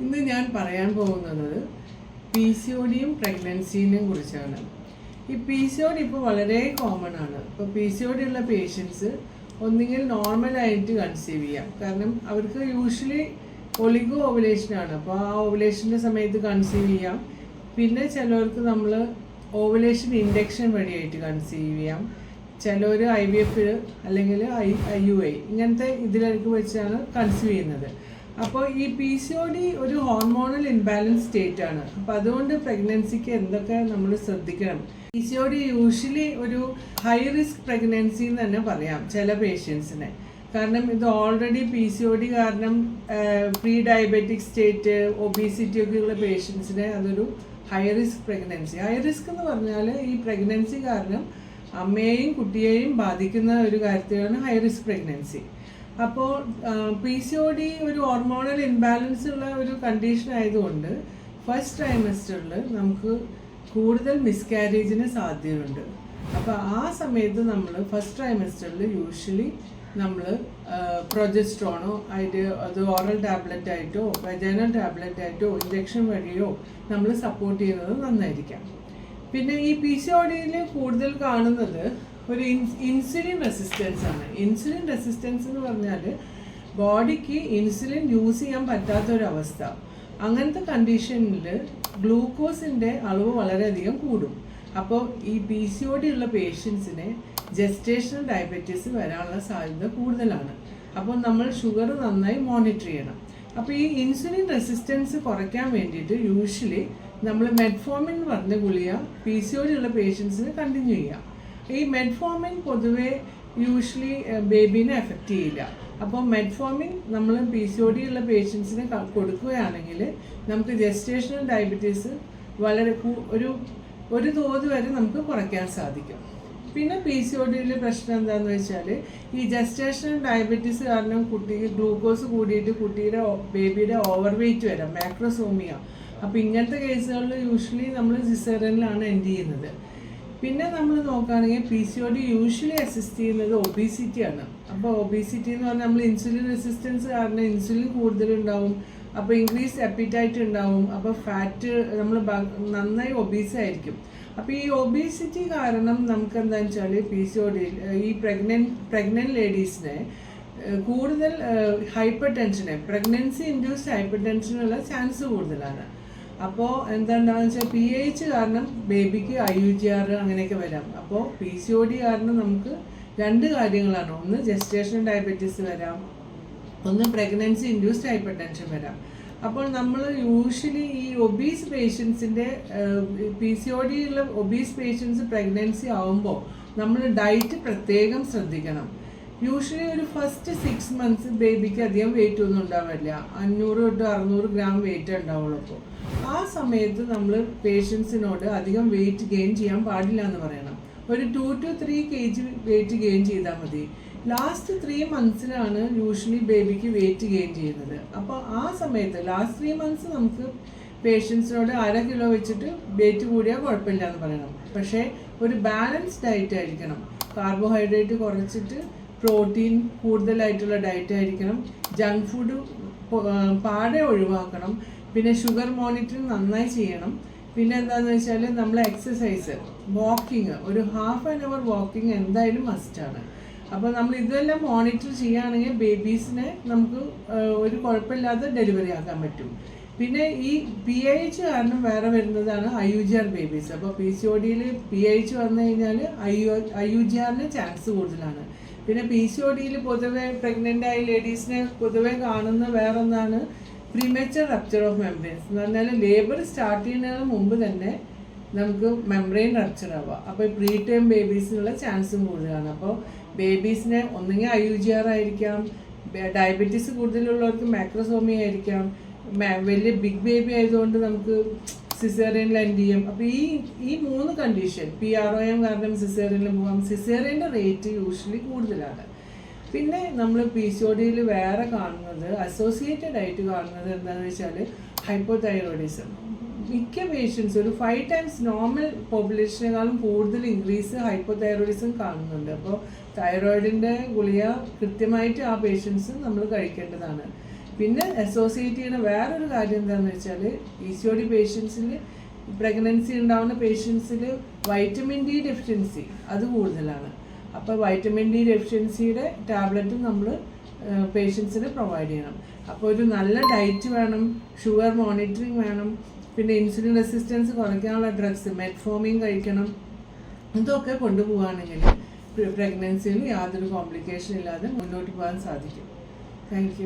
ഇന്ന് ഞാൻ പറയാൻ പോകുന്നത് പി സി ഒ പ്രഗ്നൻസിനെയും കുറിച്ചാണ്. ഈ പി സി ഒ ഇപ്പോൾ വളരെ കോമൺ ആണ്. ഇപ്പോൾ പി സി ഒ ഉള്ള പേഷ്യൻസ് ഒന്നുകിൽ നോർമലായിട്ട് കൺസീവ് ചെയ്യാം. കാരണം അവർക്ക് യൂഷ്വലി ഒളിഗോ ഓവുലേഷൻ ആണ്. അപ്പോൾ ആ ഓവുലേഷന്റെ സമയത്ത് കൺസീവ് ചെയ്യാം. പിന്നെ ചിലവർക്ക് നമ്മൾ ഓവുലേഷൻ ഇൻഡക്ഷൻ വഴിയായിട്ട് കൺസീവ് ചെയ്യാം. ചിലർ ഐ വി എഫ് അല്ലെങ്കിൽ ഐ ഐ യു ഐ ഇങ്ങനത്തെ ഇതിലേക്ക് വെച്ചാണ് കൺസീവ് ചെയ്യുന്നത്. അപ്പോൾ ഈ പി സി ഒ ഡി ഒരു ഹോർമോണൽ ഇൻബാലൻസ് സ്റ്റേറ്റ് ആണ്. അപ്പോൾ അതുകൊണ്ട് പ്രഗ്നൻസിക്ക് എന്തൊക്കെ നമ്മൾ ശ്രദ്ധിക്കണം? P C O D usually ഒരു ഹൈ റിസ്ക് പ്രഗ്നൻസി എന്ന് തന്നെ പറയാം ചില പേഷ്യൻസിനെ കാരണം ഇത് already P C O D കാരണം പ്രീ ഡയബറ്റിക് സ്റ്റേറ്റ് ഒബീസിറ്റി ഒക്കെ ഉള്ള പേഷ്യൻസിന് അതൊരു high risk pregnancy high risk എന്ന് പറഞ്ഞാൽ ഈ പ്രഗ്നൻസി കാരണം അമ്മയെയും കുട്ടിയെയും ബാധിക്കുന്ന ഒരു കാര്യത്തിലാണ് ഹൈ റിസ്ക് പ്രഗ്നൻസി അപ്പോൾ പി സി ഒ ഡി ഒരു ഹോർമോണൽ ഇൻബാലൻസ് ഉള്ള ഒരു കണ്ടീഷൻ ആയതുകൊണ്ട് ഫസ്റ്റ് ട്രൈമസ്റ്ററിൽ നമുക്ക് കൂടുതൽ മിസ്കാരേജിന് സാധ്യതയുണ്ട്. അപ്പോൾ ആ സമയത്ത് നമ്മൾ ഫസ്റ്റ് ട്രൈമസ്റ്ററിൽ യൂഷ്വലി നമ്മൾ പ്രൊജസ്ട്രോണോ അതിന്റെ അത് ഓറൽ ടാബ്ലറ്റ് ആയിട്ടോ വെജനൽ ടാബ്ലറ്റ് ആയിട്ടോ ഇഞ്ചക്ഷൻ വഴിയോ നമ്മൾ സപ്പോർട്ട് ചെയ്യുന്നത് നന്നായിരിക്കാം. പിന്നെ ഈ പി സി ഒ ഡിയിൽ കൂടുതൽ കാണുന്നത് ഒരു ഇൻസുലിൻ റെസിസ്റ്റൻസ് ആണ്. ഇൻസുലിൻ റെസിസ്റ്റൻസ് എന്ന് പറഞ്ഞാൽ ബോഡിക്ക് ഇൻസുലിൻ യൂസ് ചെയ്യാൻ പറ്റാത്ത ഒരു അവസ്ഥ അങ്ങനത്തെ കണ്ടീഷനിൽ ഗ്ലൂക്കോസിന്റെ അളവ് വളരെയധികം കൂടും. അപ്പോൾ ഈ പി സി ഒ ഡി ഉള്ള പേഷ്യൻസിന് ജസ്റ്റേഷണൽ ഡയബറ്റീസ് വരാനുള്ള സാധ്യത കൂടുതലാണ്. അപ്പോൾ നമ്മൾ ഷുഗർ നന്നായി മോണിറ്റർ ചെയ്യണം. അപ്പോൾ ഈ ഇൻസുലിൻ റെസിസ്റ്റൻസ് കുറയ്ക്കാൻ വേണ്ടിയിട്ട് യൂഷ്വലി നമ്മൾ മെഡ്ഫോമിൻ എന്ന് പറഞ്ഞ ഗുളിക പി സി ഒ ഡി ഉള്ള പേഷ്യൻസിന് കണ്ടിന്യൂ ചെയ്യാം. ഈ മെഡ്ഫോമിൻ പൊതുവേ യൂഷ്വലി ബേബീനെ എഫക്റ്റ് ചെയ്യില്ല. അപ്പോൾ മെഡ്ഫോമിൻ നമ്മൾ പി സി ഒ ഡി ഉള്ള പേഷ്യൻസിന് കൊടുക്കുകയാണെങ്കിൽ നമുക്ക് ജസ്റ്റേഷണൽ ഡയബറ്റീസ് വളരെ ഒരു ഒരു തോത് വരെ നമുക്ക് കുറയ്ക്കാൻ സാധിക്കും. പിന്നെ പി സി ഒ ഡിയിലെ പ്രശ്നം എന്താണെന്ന് വെച്ചാൽ ഈ ജസ്റ്റേഷണൽ ഡയബറ്റീസ് കാരണം കുട്ടിക്ക് ഗ്ലൂക്കോസ് കൂടിയിട്ട് കുട്ടിയുടെ ബേബിയുടെ ഓവർ വെയിറ്റ് വരാം മാക്രോസോമിയ അപ്പോൾ ഇങ്ങനത്തെ കേസുകളിൽ യൂഷ്വലി നമ്മൾ സിസേറിയനിലാണ് എൻഡ് ചെയ്യുന്നത്. പിന്നെ നമ്മൾ നോക്കുകയാണെങ്കിൽ P C O D usually assist ചെയ്യുന്നത് ഒബീസിറ്റി ആണ്. അപ്പോൾ ഒബീസിറ്റി എന്ന് പറഞ്ഞാൽ നമ്മൾ ഇൻസുലിൻ റെസിസ്റ്റൻസ് കാരണം ഇൻസുലിൻ കൂടുതലുണ്ടാവും. അപ്പോൾ ഇൻക്രീസ് അപ്പിറ്റൈറ്റ് ഉണ്ടാവും. അപ്പോൾ ഫാറ്റ് നമ്മൾ നന്നായി ഒബീസ് ആയിരിക്കും. അപ്പോൾ ഈ ഒബീസിറ്റി കാരണം നമുക്ക് എന്താണെന്ന് വെച്ചാൽ പി സി ഒ ഡി ഈ പ്രഗ്നന്റ് പ്രഗ്നന്റ് ലേഡീസിനെ കൂടുതൽ ഹൈപ്പർ ടെൻഷന് പ്രഗ്നൻസി ഇൻഡ്യൂസ്ഡ് ഹൈപ്പർ ടെൻഷനുള്ള ചാൻസ് കൂടുതലാണ്. അപ്പോൾ എന്താണെന്ന് വെച്ചാൽ പി എച്ച് കാരണം ബേബിക്ക് ഐ യു ജി ആർ അങ്ങനെയൊക്കെ വരാം. അപ്പോൾ പി സി ഒ ഡി കാരണം നമുക്ക് രണ്ട് കാര്യങ്ങളാണ്. ഒന്ന് ജെസ്റ്റേഷൻ ഡയബറ്റീസ് വരാം. ഒന്ന് പ്രഗ്നൻസി ഇൻഡ്യൂസ്ഡ് ഹൈപ്പർ ടെൻഷൻ വരാം. അപ്പോൾ നമ്മൾ യൂഷ്വലി ഈ ഒബീസ് പേഷ്യൻസിന്റെ പി സി ഒ ഡി ഉള്ള ഒബീസ് പേഷ്യൻസ് പ്രഗ്നൻസി ആവുമ്പോൾ നമ്മൾ ഡയറ്റ് പ്രത്യേകം ശ്രദ്ധിക്കണം. യൂഷ്വലി ഒരു ഫസ്റ്റ് സിക്സ് മന്ത്സ് ബേബിക്ക് അധികം വെയിറ്റ് ഒന്നും ഉണ്ടാവില്ല അഞ്ഞൂറ് തൊട്ട് അറുന്നൂറ് ഗ്രാം വെയിറ്റ് ഉണ്ടാവുള്ളൂ അപ്പോൾ ആ സമയത്ത് നമ്മൾ പേഷ്യൻസിനോട് അധികം വെയിറ്റ് ഗെയിൻ ചെയ്യാൻ പാടില്ല എന്ന് പറയണം. ഒരു two two three K G weight gain ചെയ്താൽ മതി. ലാസ്റ്റ് ത്രീ മന്ത്സിലാണ് യൂഷ്വലി ബേബിക്ക് വെയിറ്റ് ഗെയിൻ ചെയ്യുന്നത്. അപ്പോൾ ആ സമയത്ത് ലാസ്റ്റ് ത്രീ മന്ത്സ് നമുക്ക് പേഷ്യൻസിനോട് അര കിലോ വെച്ചിട്ട് വെയിറ്റ് കൂടിയാൽ കുഴപ്പമില്ല എന്ന് പറയണം. പക്ഷേ ഒരു ബാലൻസ്ഡ് ഡയറ്റ് ആയിരിക്കണം. കാർബോഹൈഡ്രേറ്റ് കുറച്ചിട്ട് പ്രോട്ടീൻ കൂടുതലായിട്ടുള്ള ഡയറ്റ് ആയിരിക്കണം. ജങ്ക് ഫുഡ് പാടെ ഒഴിവാക്കണം. പിന്നെ ഷുഗർ മോണിറ്ററിങ് നന്നായി ചെയ്യണം. പിന്നെ എന്താണെന്ന് വെച്ചാൽ നമ്മൾ എക്സസൈസ് വാക്കിംഗ് ഒരു ഹാഫ് ആൻ അവർ വാക്കിംഗ് എന്തായാലും മസ്റ്റാണ് അപ്പോൾ നമ്മൾ ഇതെല്ലാം മോണിറ്റർ ചെയ്യുകയാണെങ്കിൽ ബേബീസിനെ നമുക്ക് ഒരു കുഴപ്പമില്ലാതെ ഡെലിവറി ആക്കാൻ പറ്റും. പിന്നെ ഈ പി എച്ച് കാരണം വേറെ വരുന്നതാണ് I U G R babies അപ്പോൾ പി സി ഒ ഡിയിൽ പി എച്ച് വന്നു കഴിഞ്ഞാൽ I U I U G ആറിന് ചാൻസ് കൂടുതലാണ്. പിന്നെ പി സി ഒ ഡിയിൽ പൊതുവെ പ്രഗ്നന്റ് ആയ ലേഡീസിനെ പൊതുവെ കാണുന്ന വേറൊന്നാണ് പ്രീമേച്ചർ റപ്ചർ ഓഫ് മെംബ്രെയിൻസ് എന്ന് പറഞ്ഞാൽ ലേബർ സ്റ്റാർട്ട് ചെയ്യുന്നതിന് മുമ്പ് തന്നെ നമുക്ക് മെംബ്രെയിൻ റപ്ചർ ആവുക. അപ്പോൾ പ്രീ ടൈം ബേബീസിനുള്ള ചാൻസും കൂടുതലാണ്. അപ്പോൾ ബേബീസിനെ ഒന്നുകിൽ ഐ യു ജി ആർ ആയിരിക്കാം ഡയബറ്റീസ് കൂടുതലുള്ളവർക്ക് മാക്രോസോമി ആയിരിക്കാം വലിയ ബിഗ് ബേബി ആയതുകൊണ്ട് നമുക്ക് സിസേറിയനിൽ ഡി ചെയ്യും അപ്പോൾ ഈ ഈ മൂന്ന് condition P R O M കാരണം സിസേറിയനിൽ പോകാം. സിസേറിയന്റെ റേറ്റ് യൂഷ്വലി കൂടുതലാണ്. പിന്നെ നമ്മൾ പി സി ഡിയിൽ വേറെ കാണുന്നത് അസോസിയേറ്റഡ് ആയിട്ട് കാണുന്നത് എന്താണെന്ന് വെച്ചാൽ ഹൈപ്പോതൈറോയിഡിസം മിക്ക പേഷ്യൻസ് ഒരു ഫൈവ് ടൈംസ് നോർമൽ പോപ്പുലേഷനേക്കാളും കൂടുതൽ ഇൻക്രീസ് ഹൈപ്പോതൈറോയിഡിസം കാണുന്നുണ്ട്. അപ്പോൾ തൈറോയിഡിന്റെ ഗുളിക കൃത്യമായിട്ട് ആ പേഷ്യൻസ് നമ്മൾ കഴിക്കേണ്ടതാണ്. പിന്നെ അസോസിയേറ്റ് ചെയ്യുന്ന വേറൊരു കാര്യം എന്താണെന്ന് വെച്ചാൽ പി സി ഒ ഡി പേഷ്യൻസിൽ പ്രഗ്നൻസി ഉണ്ടാവുന്ന പേഷ്യൻസിൽ വൈറ്റമിൻ ഡി ഡെഫിഷ്യൻസി അത് കൂടുതലാണ്. അപ്പോൾ വൈറ്റമിൻ ഡി ഡെഫിഷ്യൻസിയുടെ ടാബ്ലറ്റ് നമ്മൾ പേഷ്യൻസിന് പ്രൊവൈഡ് ചെയ്യണം. അപ്പോൾ ഒരു നല്ല ഡയറ്റ് വേണം ഷുഗർ മോണിറ്ററിങ് വേണം പിന്നെ ഇൻസുലിൻ റെസിസ്റ്റൻസ് കുറയ്ക്കാനുള്ള ഡ്രഗ്സ് മെറ്റ്ഫോമിങ് കഴിക്കണം ഇതൊക്കെ കൊണ്ടുപോവുകയാണെങ്കിൽ പ്രഗ്നൻസിയിൽ യാതൊരു കോംപ്ലിക്കേഷൻ ഇല്ലാതെ മുന്നോട്ട് പോകാൻ സാധിക്കും. താങ്ക്